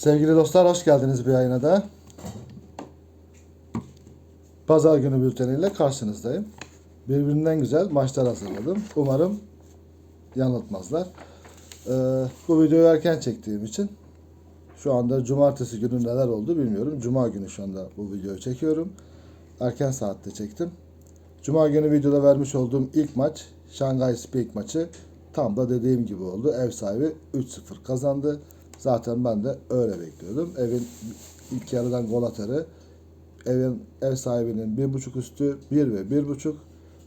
Sevgili dostlar hoş geldiniz bir yayına da. Pazar günü bülteniyle karşınızdayım. Birbirinden güzel maçlar hazırladım. Umarım yanıltmazlar. Ee, bu videoyu erken çektiğim için şu anda cumartesi günü neler oldu bilmiyorum. Cuma günü şu anda bu videoyu çekiyorum. Erken saatte çektim. Cuma günü videoda vermiş olduğum ilk maç Şangay Speak maçı tam da dediğim gibi oldu. Ev sahibi 3-0 kazandı. Zaten ben de öyle bekliyordum. Evin ilk yarıdan gol atarı evin ev sahibinin bir buçuk üstü 1 ve bir buçuk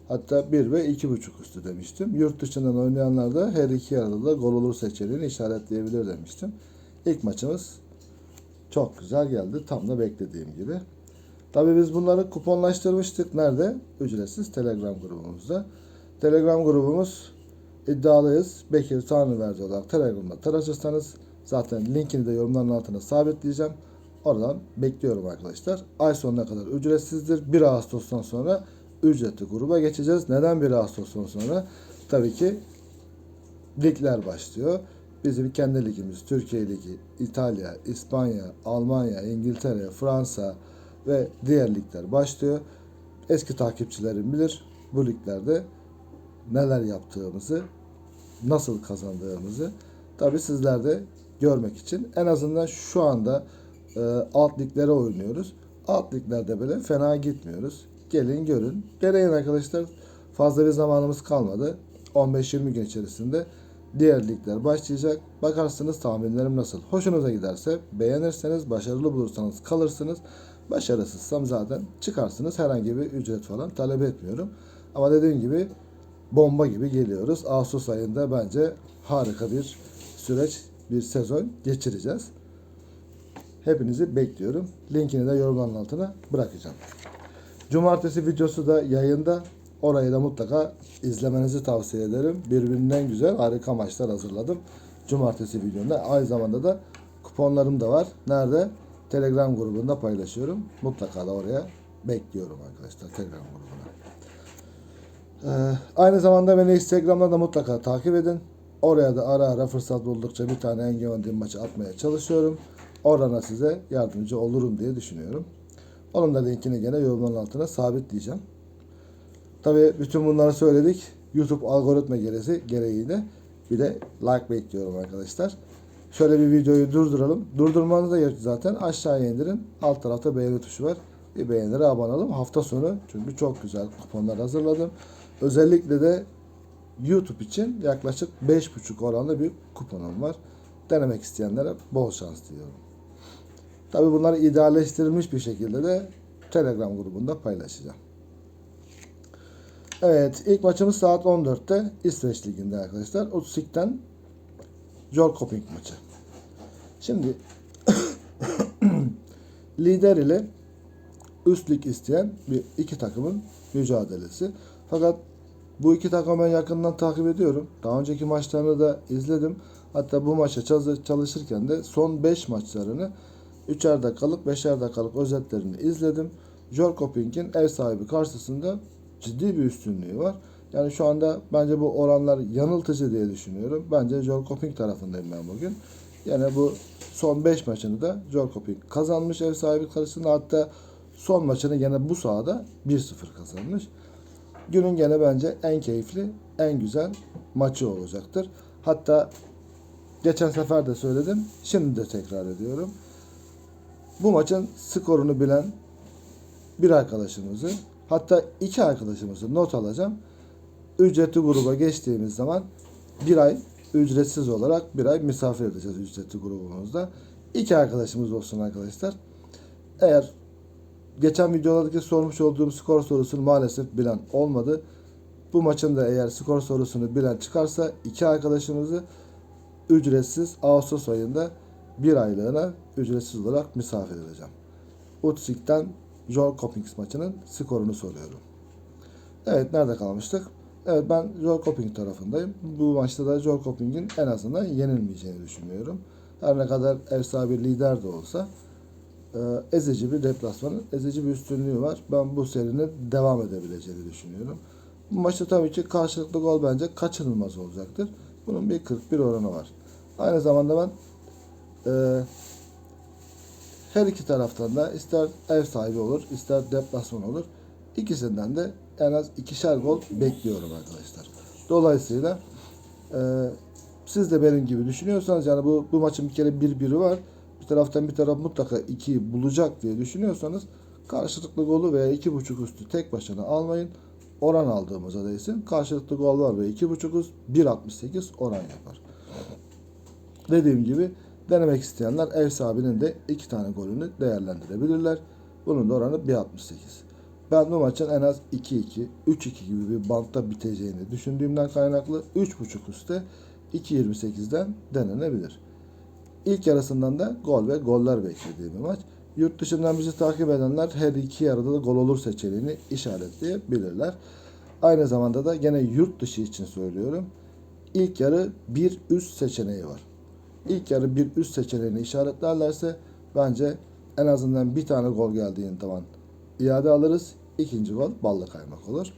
hatta 1 ve iki buçuk üstü demiştim. Yurt dışından oynayanlar da her iki yarıda da gol olur seçeneğini işaretleyebilir demiştim. İlk maçımız çok güzel geldi. Tam da beklediğim gibi. Tabii biz bunları kuponlaştırmıştık. Nerede? Ücretsiz Telegram grubumuzda. Telegram grubumuz iddialıyız. Bekir Tanrıverdi olarak Telegram'da tanışırsanız zaten linkini de yorumların altına sabitleyeceğim. Oradan bekliyorum arkadaşlar. Ay sonuna kadar ücretsizdir. 1 Ağustos'tan sonra ücretli gruba geçeceğiz. Neden 1 Ağustos'tan sonra? Tabii ki ligler başlıyor. Bizim kendi ligimiz Türkiye Ligi, İtalya, İspanya, Almanya, İngiltere, Fransa ve diğer ligler başlıyor. Eski takipçilerim bilir bu liglerde neler yaptığımızı, nasıl kazandığımızı tabi sizler de görmek için en azından şu anda e, alt liglere oynuyoruz. Alt liglerde böyle fena gitmiyoruz. Gelin görün. Deneyin arkadaşlar. Fazla bir zamanımız kalmadı. 15-20 gün içerisinde diğer ligler başlayacak. Bakarsınız tahminlerim nasıl. Hoşunuza giderse beğenirseniz, başarılı bulursanız kalırsınız. Başarısızsam zaten çıkarsınız. Herhangi bir ücret falan talep etmiyorum. Ama dediğim gibi bomba gibi geliyoruz. Ağustos ayında bence harika bir süreç, bir sezon geçireceğiz. Hepinizi bekliyorum. Linkini de yorumların altına bırakacağım. Cumartesi videosu da yayında. Orayı da mutlaka izlemenizi tavsiye ederim. Birbirinden güzel harika maçlar hazırladım. Cumartesi videomda. Aynı zamanda da kuponlarım da var. Nerede? Telegram grubunda paylaşıyorum. Mutlaka da oraya bekliyorum arkadaşlar Telegram grubuna. Ee, aynı zamanda beni Instagram'da da mutlaka takip edin. Oraya da ara ara fırsat buldukça bir tane en güvendiğim maçı atmaya çalışıyorum. Oradan size yardımcı olurum diye düşünüyorum. Onun da linkini gene yorumların altına sabitleyeceğim. Tabii bütün bunları söyledik. YouTube algoritma gereği, gereği de bir de like bekliyorum arkadaşlar. Şöyle bir videoyu durduralım. Durdurmanız da yok zaten. Aşağıya indirin. Alt tarafta beğeni tuşu var. Bir beğenilere abone olun. Hafta sonu çünkü çok güzel kuponlar hazırladım. Özellikle de YouTube için yaklaşık 5.5 oranlı bir kuponum var. Denemek isteyenlere bol şans diliyorum. Tabi bunları idealleştirilmiş bir şekilde de Telegram grubunda paylaşacağım. Evet ilk maçımız saat 14'te İsveç Ligi'nde arkadaşlar. Utsik'ten Jolkoping maçı. Şimdi lider ile üst lig isteyen bir iki takımın mücadelesi. Fakat bu iki takımı ben yakından takip ediyorum. Daha önceki maçlarını da izledim. Hatta bu maça çalışırken de son 5 maçlarını 3'er dakikalık 5'er dakikalık özetlerini izledim. Jolkoping'in ev sahibi karşısında ciddi bir üstünlüğü var. Yani şu anda bence bu oranlar yanıltıcı diye düşünüyorum. Bence Jolkoping tarafındayım ben bugün. Yani bu son 5 maçını da Jolkoping kazanmış ev sahibi karşısında. Hatta son maçını gene bu sahada 1-0 kazanmış. Günün gene bence en keyifli, en güzel maçı olacaktır. Hatta geçen sefer de söyledim, şimdi de tekrar ediyorum. Bu maçın skorunu bilen bir arkadaşımızı, hatta iki arkadaşımızı not alacağım. Ücretli gruba geçtiğimiz zaman bir ay ücretsiz olarak bir ay misafir edeceğiz ücretli grubumuzda. İki arkadaşımız olsun arkadaşlar. Eğer geçen videolardaki sormuş olduğum skor sorusunu maalesef bilen olmadı. Bu maçın da eğer skor sorusunu bilen çıkarsa iki arkadaşımızı ücretsiz Ağustos ayında bir aylığına ücretsiz olarak misafir edeceğim. Utsik'ten Joel Coppings maçının skorunu soruyorum. Evet nerede kalmıştık? Evet ben Joel Copping tarafındayım. Bu maçta da Joel Copping'in en azından yenilmeyeceğini düşünüyorum. Her ne kadar ev sahibi lider de olsa e, ezici bir deplasmanın ezici bir üstünlüğü var. Ben bu serinin devam edebileceğini düşünüyorum. Bu maçta tabii ki karşılıklı gol bence kaçınılmaz olacaktır. Bunun bir 41 oranı var. Aynı zamanda ben e, Her iki taraftan da ister ev sahibi olur, ister deplasman olur. İkisinden de en az ikişer gol bekliyorum arkadaşlar. Dolayısıyla e, siz de benim gibi düşünüyorsanız yani bu, bu maçın bir kere bir biri var. Bir taraftan bir taraf mutlaka 2'yi bulacak diye düşünüyorsanız karşılıklı golü veya iki buçuk üstü tek başına almayın. Oran aldığımıza değsin. Karşılıklı gol var ve iki buçuk üst 1.68 oran yapar. Dediğim gibi denemek isteyenler ev sahibinin de iki tane golünü değerlendirebilirler. Bunun da oranı 1.68. Ben bu maçın en az 2-2, 3-2 gibi bir bantta biteceğini düşündüğümden kaynaklı 3.5 üstte 2.28'den denenebilir. İlk yarısından da gol ve goller beklediğim bir maç. Yurt dışından bizi takip edenler her iki yarıda da gol olur seçeneğini işaretleyebilirler. Aynı zamanda da gene yurt dışı için söylüyorum. İlk yarı bir üst seçeneği var. İlk yarı bir üst seçeneğini işaretlerlerse bence en azından bir tane gol geldiğin zaman iade alırız. İkinci gol ballı kaymak olur.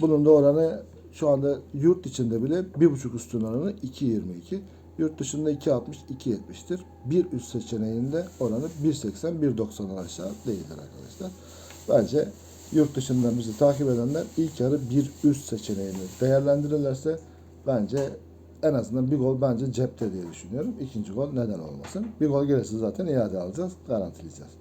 Bunun da oranı şu anda yurt içinde bile 1.5 üstün oranı 2.22. Yurt dışında 2.60, 2.70'tir. Bir üst seçeneğinde oranı 1.80, 1.90'dan aşağı değildir arkadaşlar. Bence yurt dışından bizi takip edenler ilk yarı bir üst seçeneğini değerlendirirlerse bence en azından bir gol bence cepte diye düşünüyorum. İkinci gol neden olmasın. Bir gol gelirse zaten iade alacağız, garantileyeceğiz.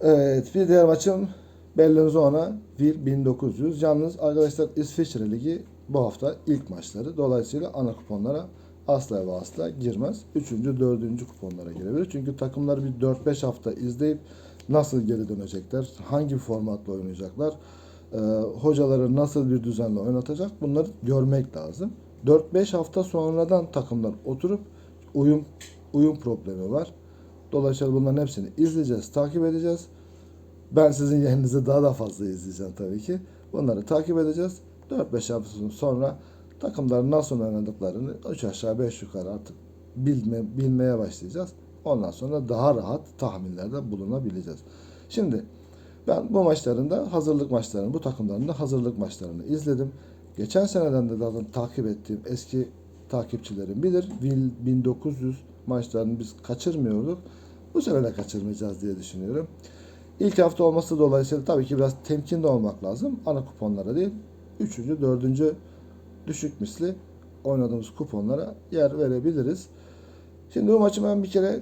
Evet bir diğer maçım Bellenzona 1 1900. Yalnız arkadaşlar İsviçre Ligi bu hafta ilk maçları. Dolayısıyla ana kuponlara asla ve asla girmez. Üçüncü, dördüncü kuponlara girebilir. Çünkü takımlar bir 4-5 hafta izleyip nasıl geri dönecekler, hangi formatla oynayacaklar, e, hocaları nasıl bir düzenle oynatacak bunları görmek lazım. 4-5 hafta sonradan takımlar oturup uyum uyum problemi var. Dolayısıyla bunların hepsini izleyeceğiz, takip edeceğiz. Ben sizin yerinizde daha da fazla izleyeceğim tabii ki. Bunları takip edeceğiz. 4-5 hafta sonra takımların nasıl oynadıklarını 3 aşağı 5 yukarı artık bilme, bilmeye başlayacağız. Ondan sonra daha rahat tahminlerde bulunabileceğiz. Şimdi ben bu maçlarında hazırlık maçlarını, bu takımların da hazırlık maçlarını izledim. Geçen seneden de zaten takip ettiğim eski takipçilerim bilir. Will 1900 maçlarını biz kaçırmıyorduk. Bu sene de kaçırmayacağız diye düşünüyorum. İlk hafta olması dolayısıyla tabii ki biraz temkinli olmak lazım. Ana kuponlara değil, üçüncü, dördüncü düşük misli oynadığımız kuponlara yer verebiliriz. Şimdi bu maçı ben bir kere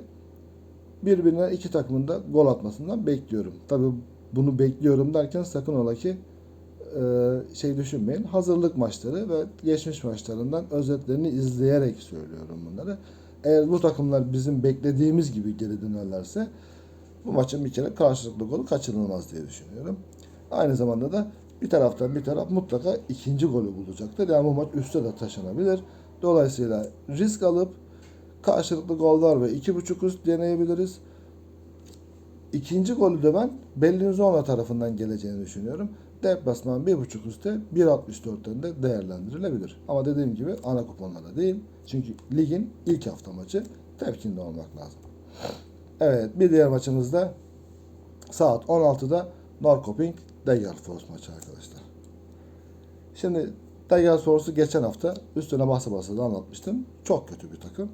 birbirine iki takımın da gol atmasından bekliyorum. Tabii bunu bekliyorum derken sakın ola ki e, şey düşünmeyin. Hazırlık maçları ve geçmiş maçlarından özetlerini izleyerek söylüyorum bunları. Eğer bu takımlar bizim beklediğimiz gibi geri dönerlerse bu maçın bir kere karşılıklı golü kaçırılmaz diye düşünüyorum. Aynı zamanda da bir taraftan bir taraf mutlaka ikinci golü bulacaktır. Yani bu maç üste de taşınabilir. Dolayısıyla risk alıp karşılıklı gollar ve iki buçuk üst deneyebiliriz. İkinci golü de ben Bellinzona tarafından geleceğini düşünüyorum. Deplasman 1.5 üstte 1.64'ten de değerlendirilebilir. Ama dediğim gibi ana kuponlarda değil. Çünkü ligin ilk hafta maçı temkinli olmak lazım. Evet bir diğer maçımızda saat 16'da Norrköping Degerfors maçı arkadaşlar. Şimdi Degerfors'u geçen hafta üstüne basa basa da anlatmıştım. Çok kötü bir takım.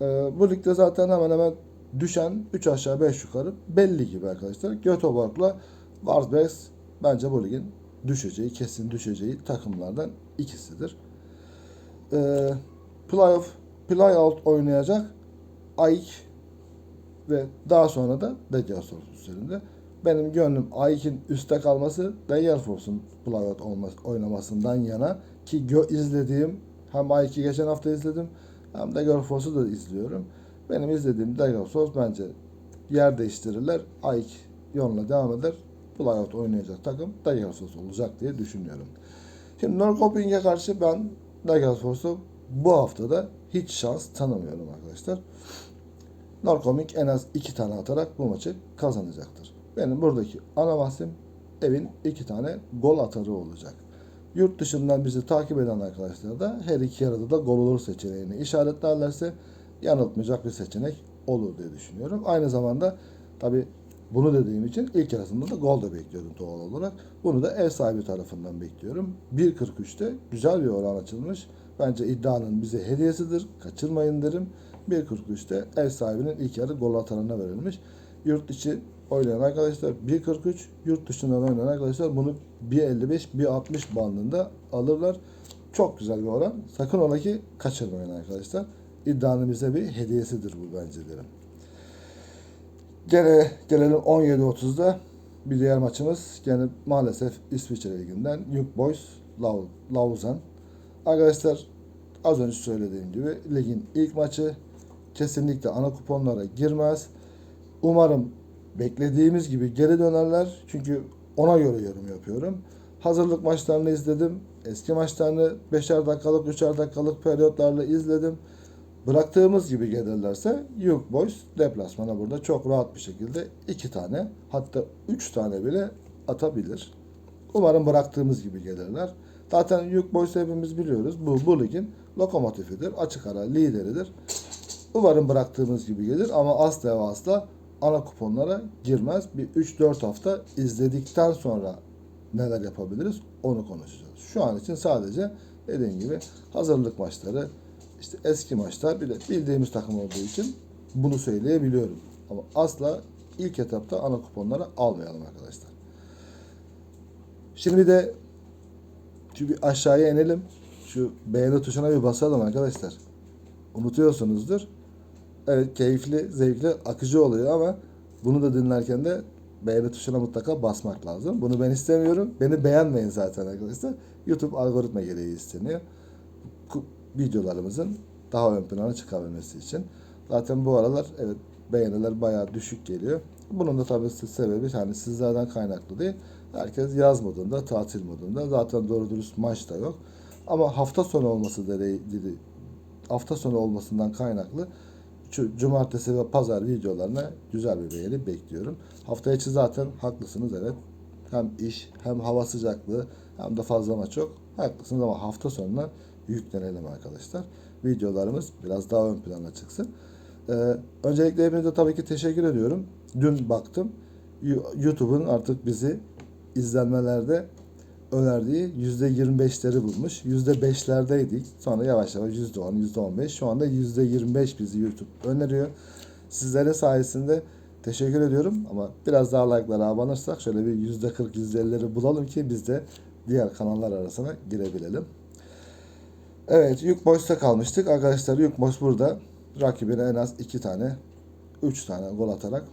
Ee, bu ligde zaten hemen hemen düşen 3 aşağı 5 yukarı belli gibi arkadaşlar. Göteborg'la Warsbergs bence bu ligin düşeceği, kesin düşeceği takımlardan ikisidir. Ee, playoff, playout oynayacak AIK ve daha sonra da Degerfors üzerinde. Benim gönlüm AIK'in üstte kalması Degerfors'un playout olması, oynamasından yana ki izlediğim hem AIK'i geçen hafta izledim hem Degerfors'u da izliyorum. Benim izlediğim Degerfors bence yer değiştirirler. AIK yoluna devam eder. Playout oynayacak takım Degerfors olacak diye düşünüyorum. Şimdi Norrköping'e karşı ben Degerfors'u bu haftada hiç şans tanımıyorum arkadaşlar. Norrköping en az iki tane atarak bu maçı kazanacaktır. Benim buradaki ana bahsim evin iki tane gol atarı olacak. Yurt dışından bizi takip eden arkadaşlar da her iki yarıda da gol olur seçeneğini işaretlerlerse yanıltmayacak bir seçenek olur diye düşünüyorum. Aynı zamanda tabi bunu dediğim için ilk yarısında da gol da bekliyorum doğal olarak. Bunu da ev sahibi tarafından bekliyorum. 1.43'te güzel bir oran açılmış. Bence iddianın bize hediyesidir. Kaçırmayın derim. 1.43'te ev sahibinin ilk yarı gol atanına verilmiş. Yurt içi oynayan arkadaşlar 1.43, yurt dışından oynayan arkadaşlar bunu 1.55, 1.60 bandında alırlar. Çok güzel bir oran. Sakın ola ki kaçırmayın arkadaşlar. İddianın bize bir hediyesidir bu bence derim. Gene gelelim 17.30'da bir diğer maçımız gene maalesef İsviçre Ligi'nden Young Boys Lau- Lausanne. Arkadaşlar az önce söylediğim gibi ligin ilk maçı kesinlikle ana kuponlara girmez. Umarım beklediğimiz gibi geri dönerler. Çünkü ona göre yorum yapıyorum. Hazırlık maçlarını izledim. Eski maçlarını 5'er dakikalık, 3'er dakikalık periyotlarla izledim. Bıraktığımız gibi gelirlerse Young Boys deplasmana burada çok rahat bir şekilde iki tane hatta üç tane bile atabilir. Umarım bıraktığımız gibi gelirler. Zaten Young Boys'u hepimiz biliyoruz. Bu, bu ligin lokomotifidir. Açık ara lideridir. Umarım bıraktığımız gibi gelir ama asla ve asla ana kuponlara girmez. Bir 3-4 hafta izledikten sonra neler yapabiliriz onu konuşacağız. Şu an için sadece dediğim gibi hazırlık maçları, işte eski maçlar bile bildiğimiz takım olduğu için bunu söyleyebiliyorum. Ama asla ilk etapta ana kuponlara almayalım arkadaşlar. Şimdi de şu bir aşağıya inelim. Şu beğeni tuşuna bir basalım arkadaşlar. Unutuyorsunuzdur. Evet keyifli, zevkli, akıcı oluyor ama bunu da dinlerken de beğeni tuşuna mutlaka basmak lazım. Bunu ben istemiyorum. Beni beğenmeyin zaten arkadaşlar. YouTube algoritma gereği isteniyor. Videolarımızın daha ön plana çıkabilmesi için. Zaten bu aralar evet beğeniler bayağı düşük geliyor. Bunun da tabii se- sebebi hani sizlerden kaynaklı değil. Herkes yaz modunda, tatil modunda. Zaten doğru dürüst maç da yok. Ama hafta sonu olması gereği hafta sonu olmasından kaynaklı cumartesi ve pazar videolarına güzel bir beğeni bekliyorum. Hafta içi zaten haklısınız evet. Hem iş hem hava sıcaklığı hem de fazla maç yok. Haklısınız ama hafta sonuna yüklenelim arkadaşlar. Videolarımız biraz daha ön plana çıksın. Ee, öncelikle hepinize tabii ki teşekkür ediyorum. Dün baktım YouTube'un artık bizi izlenmelerde önerdiği %25'leri bulmuş. %5'lerdeydik. Sonra yavaş yavaş %10, %15. Şu anda %25 bizi YouTube öneriyor. Sizlerin sayesinde teşekkür ediyorum. Ama biraz daha like'lara abanırsak şöyle bir %40, %50'leri bulalım ki biz de diğer kanallar arasına girebilelim. Evet, Yük Boys'ta kalmıştık. Arkadaşlar Yük Boys burada rakibine en az 2 tane, 3 tane gol atarak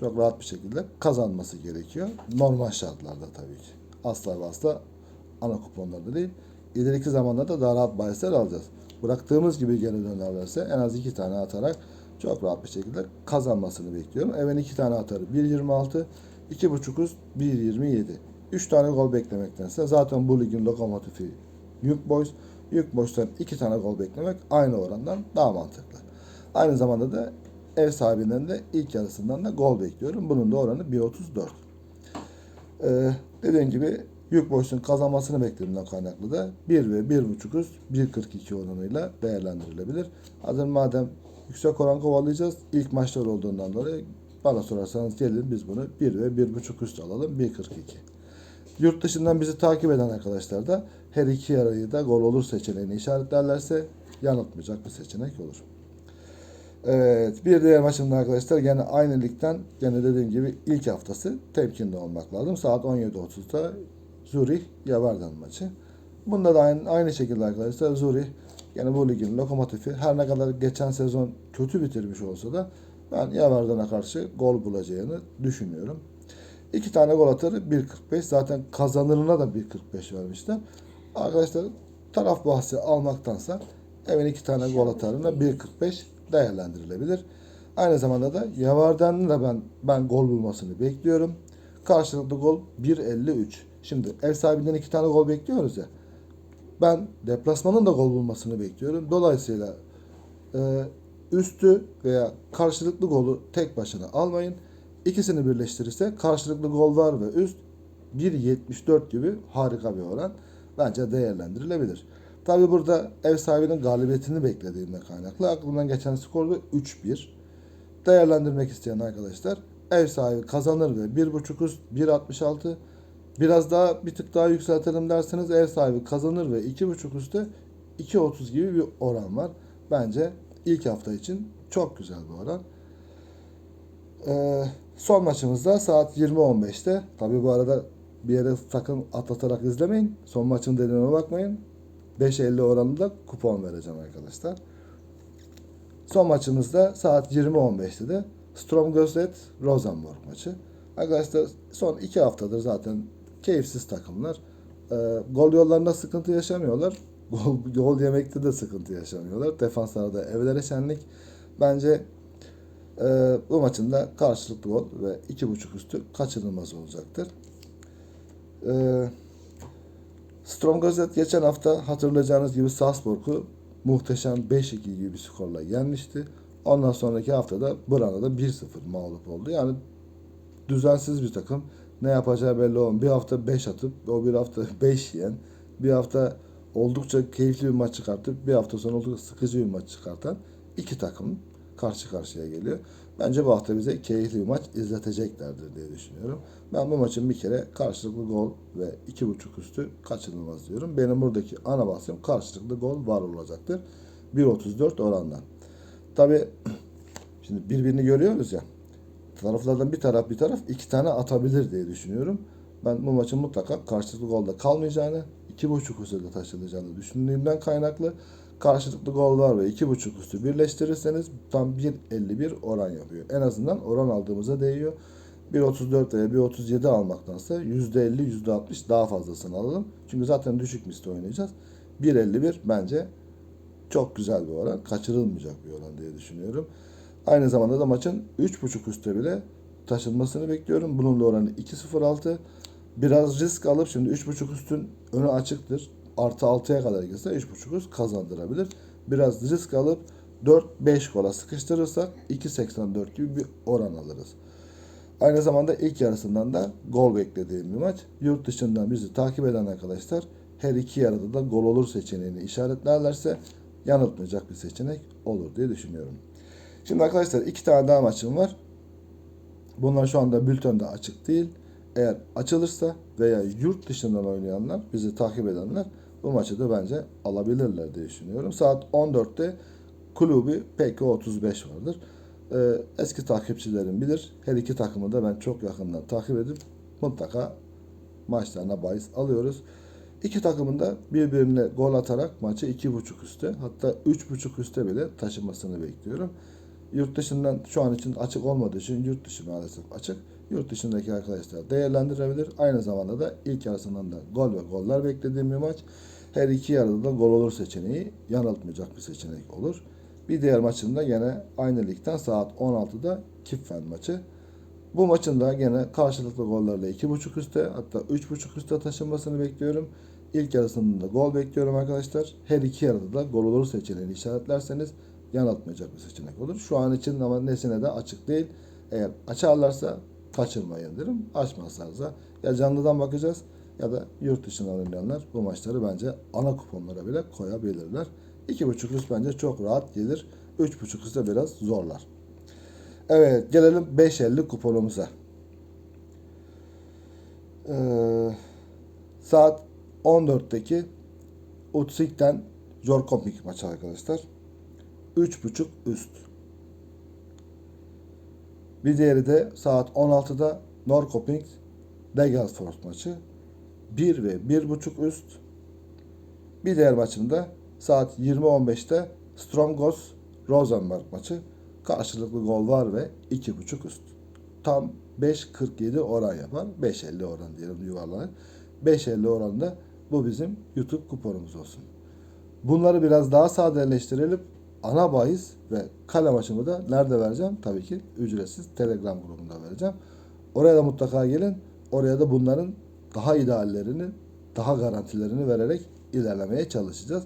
çok rahat bir şekilde kazanması gerekiyor. Normal şartlarda tabii ki. Asla ve asla ana kuponlarda değil. İleriki zamanlarda daha rahat bahisler alacağız. Bıraktığımız gibi geri dönerlerse en az 2 tane atarak çok rahat bir şekilde kazanmasını bekliyorum. Even 2 tane atarı 1.26, 2.5 üst 1.27. 3 tane gol beklemektense zaten bu ligin lokomotifi Yük Boys. Yük Boys'tan 2 tane gol beklemek aynı orandan daha mantıklı. Aynı zamanda da ev sahibinden de ilk yarısından da gol bekliyorum. Bunun da oranı 1.34. Ee, dediğim gibi Yük Boys'un kazanmasını beklediğimden kaynaklı da 1 ve 1.5 üst 1.42 oranıyla değerlendirilebilir. Hazır madem yüksek oran kovalayacağız. ilk maçlar olduğundan dolayı bana sorarsanız gelin biz bunu 1 ve 1.5 üst alalım 1.42. Yurt dışından bizi takip eden arkadaşlar da her iki yarıyı da gol olur seçeneğini işaretlerlerse yanıltmayacak bir seçenek olur. Evet bir diğer maçımda arkadaşlar gene aynı ligden gene dediğim gibi ilk haftası temkinli olmak lazım. Saat 17.30'da Zurich Yavardan maçı. Bunda da aynı, aynı şekilde arkadaşlar Zurich yani bu ligin lokomotifi her ne kadar geçen sezon kötü bitirmiş olsa da ben Yavardan'a karşı gol bulacağını düşünüyorum. İki tane gol atarı 1.45 zaten kazanırına da 1.45 vermişler. Arkadaşlar taraf bahsi almaktansa evin iki tane gol atarına 1.45 değerlendirilebilir. Aynı zamanda da Yavardan'ın da ben ben gol bulmasını bekliyorum. Karşılıklı gol 1.53. Şimdi ev sahibinden iki tane gol bekliyoruz ya. Ben deplasmanın da gol bulmasını bekliyorum. Dolayısıyla e, üstü veya karşılıklı golü tek başına almayın. İkisini birleştirirse karşılıklı gol var ve üst 1.74 gibi harika bir oran. Bence değerlendirilebilir. Tabi burada ev sahibinin galibiyetini beklediğimde kaynaklı. Aklımdan geçen skor da 3-1. Değerlendirmek isteyen arkadaşlar ev sahibi kazanır ve 1.5 üst 1.66 biraz daha bir tık daha yükseltelim derseniz ev sahibi kazanır ve 2.5 üstte 2.30 gibi bir oran var. Bence ilk hafta için Çok güzel bir oran. Ee, son maçımızda saat 20.15'te. Tabi bu arada bir yere sakın atlatarak izlemeyin. Son maçın dediğine bakmayın. 5.50 oranında kupon vereceğim arkadaşlar. Son maçımızda saat 20.15'te de Stromgöset Rosenborg maçı. Arkadaşlar son iki haftadır zaten keyifsiz takımlar. Ee, gol yollarında sıkıntı yaşamıyorlar. Gol, gol yemekte de sıkıntı yaşamıyorlar. Defanslarda evlere şenlik. Bence e, bu maçın da karşılıklı gol ve iki buçuk üstü kaçınılmaz olacaktır. E, Stromgözet geçen hafta hatırlayacağınız gibi Salzburg'u muhteşem 5-2 gibi bir skorla yenmişti. Ondan sonraki haftada Bran'a da 1-0 mağlup oldu. Yani düzensiz bir takım. Ne yapacağı belli olmayan. Bir hafta 5 atıp o bir hafta 5 yiyen. Bir hafta oldukça keyifli bir maç çıkartıp bir hafta sonra oldukça sıkıcı bir maç çıkartan iki takım karşı karşıya geliyor. Bence bu hafta bize keyifli bir maç izleteceklerdir diye düşünüyorum. Ben bu maçın bir kere karşılıklı gol ve iki buçuk üstü kaçınılmaz diyorum. Benim buradaki ana bahsim karşılıklı gol var olacaktır. 1.34 orandan. Tabi şimdi birbirini görüyoruz ya. Taraflardan bir taraf bir taraf iki tane atabilir diye düşünüyorum. Ben bu maçın mutlaka karşılıklı golda kalmayacağını, iki buçuk üstü taşınacağını düşündüğümden kaynaklı karşılıklı gol var ve iki buçuk üstü birleştirirseniz tam 1.51 oran yapıyor. En azından oran aldığımıza değiyor. 1.34 veya 1.37 almaktansa %50, %60 daha fazlasını alalım. Çünkü zaten düşük misli oynayacağız. 1.51 bence çok güzel bir oran. Kaçırılmayacak bir oran diye düşünüyorum. Aynı zamanda da maçın 3.5 üstte bile taşınmasını bekliyorum. Bunun da oranı 2.06. Biraz risk alıp şimdi 3.5 üstün önü açıktır. Artı 6'ya kadar gitse 3.5 üst kazandırabilir. Biraz risk alıp 4-5 kola sıkıştırırsak 2.84 gibi bir oran alırız. Aynı zamanda ilk yarısından da gol beklediğim bir maç. Yurt dışından bizi takip eden arkadaşlar her iki yarıda da gol olur seçeneğini işaretlerlerse yanıltmayacak bir seçenek olur diye düşünüyorum. Şimdi arkadaşlar iki tane daha maçım var. Bunlar şu anda bültende açık değil. Eğer açılırsa veya yurt dışından oynayanlar, bizi takip edenler bu maçı da bence alabilirler diye düşünüyorum. Saat 14'te kulübü PK35 vardır. Ee, eski takipçilerim bilir. Her iki takımı da ben çok yakından takip edip mutlaka maçlarına bahis alıyoruz. İki takımın da birbirine gol atarak maçı iki buçuk üste hatta üç buçuk üste bile taşımasını bekliyorum. Yurt dışından şu an için açık olmadığı için yurt dışı maalesef açık. Yurt dışındaki arkadaşlar değerlendirebilir. Aynı zamanda da ilk yarısından da gol ve goller beklediğim bir maç. Her iki yarıda da gol olur seçeneği yanıltmayacak bir seçenek olur. Bir diğer maçında yine aynı ligden saat 16'da Kipfen maçı. Bu maçın da gene karşılıklı gollerle 2.5 üstte hatta 3.5 üstte taşınmasını bekliyorum. İlk yarısında da gol bekliyorum arkadaşlar. Her iki yarıda da gol olur seçeneğini işaretlerseniz yanıltmayacak bir seçenek olur. Şu an için ama nesine de açık değil. Eğer açarlarsa kaçırmayın derim. Açmazlarsa ya canlıdan bakacağız ya da yurt dışından oynayanlar bu maçları bence ana kuponlara bile koyabilirler. 2.5 üst bence çok rahat gelir. 3.5 üst de biraz zorlar. Evet gelelim 5.50 kuponumuza. Ee, saat 14'teki Utsik'ten Jorkopik maçı arkadaşlar. 3.5 üst. Bir diğeri de saat 16'da Norrköping Degerfors maçı. 1 ve 1.5 üst. Bir diğer maçında saat 20.15'te Stromgos Rosenberg maçı. Karşılıklı gol var ve 2.5 üst. Tam 5.47 oran yapar. 5.50 oran diyelim yuvarlanır. 5.50 oranda bu bizim YouTube kuponumuz olsun. Bunları biraz daha sadeleştirelim. Ana bahis ve kale maçımı da nerede vereceğim? Tabii ki ücretsiz Telegram grubunda vereceğim. Oraya da mutlaka gelin. Oraya da bunların daha ideallerini, daha garantilerini vererek ilerlemeye çalışacağız.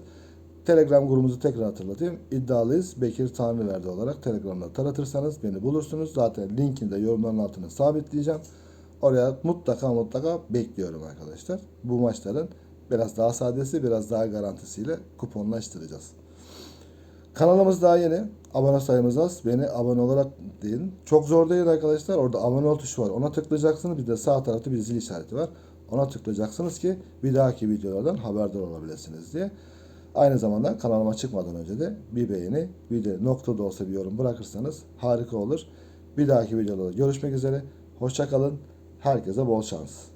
Telegram grubumuzu tekrar hatırlatayım. İddialıyız. Bekir Tanrıverdi olarak Telegram'da taratırsanız beni bulursunuz. Zaten linkini de yorumların altına sabitleyeceğim. Oraya mutlaka mutlaka bekliyorum arkadaşlar. Bu maçların biraz daha sadesi, biraz daha garantisiyle kuponlaştıracağız. Kanalımız daha yeni. Abone sayımız az. Beni abone olarak deyin. Çok zor değil arkadaşlar. Orada abone ol tuşu var. Ona tıklayacaksınız. Bir de sağ tarafta bir zil işareti var. Ona tıklayacaksınız ki bir dahaki videolardan haberdar olabilirsiniz diye. Aynı zamanda kanalıma çıkmadan önce de bir beğeni, bir de nokta da olsa bir yorum bırakırsanız harika olur. Bir dahaki videoda görüşmek üzere. Hoşça kalın. Herkese bol şans.